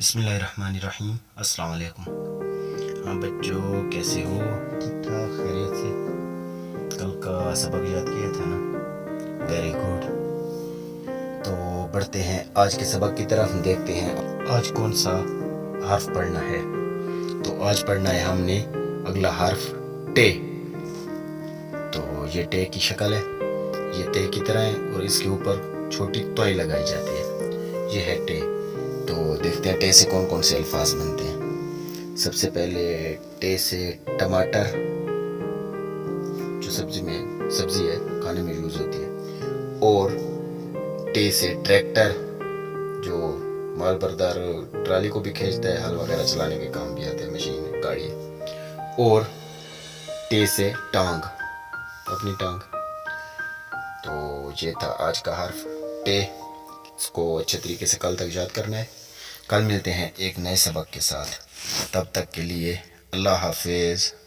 अस्सलाम वालेकुम हाँ बच्चों, कैसे हो? ठीक ठाक खैरियत से। कल का सबक याद किया था ना? वेरी गुड तो बढ़ते हैं आज के सबक की तरफ़ देखते हैं आज कौन सा हर्फ पढ़ना है। तो आज पढ़ना है हमने अगला हर्फ टे। तो ये टे की शक्ल है, ये टे की तरह है और इसके ऊपर छोटी तोय लगाई जाती है। ये है टे। देखते हैं, टे से कौन कौन से अल्फाज बनते हैं। सबसे पहले टे से टमाटर, जो सब्ज़ी में, सब्ज़ी है, खाने में यूज़ होती है। और टे से ट्रैक्टर जो माल बरदार ट्राली को भी खींचता है, हल वगैरह चलाने के काम भी आते हैं मशीन गाड़ी। और टे से टांग, अपनी टांग। तो ये था आज का हर्फ टे। इसको अच्छे तरीके से कल तक याद करना है। कल मिलते हैं एक नए सबक के साथ। तब तक के लिए अल्लाह हाफिज़।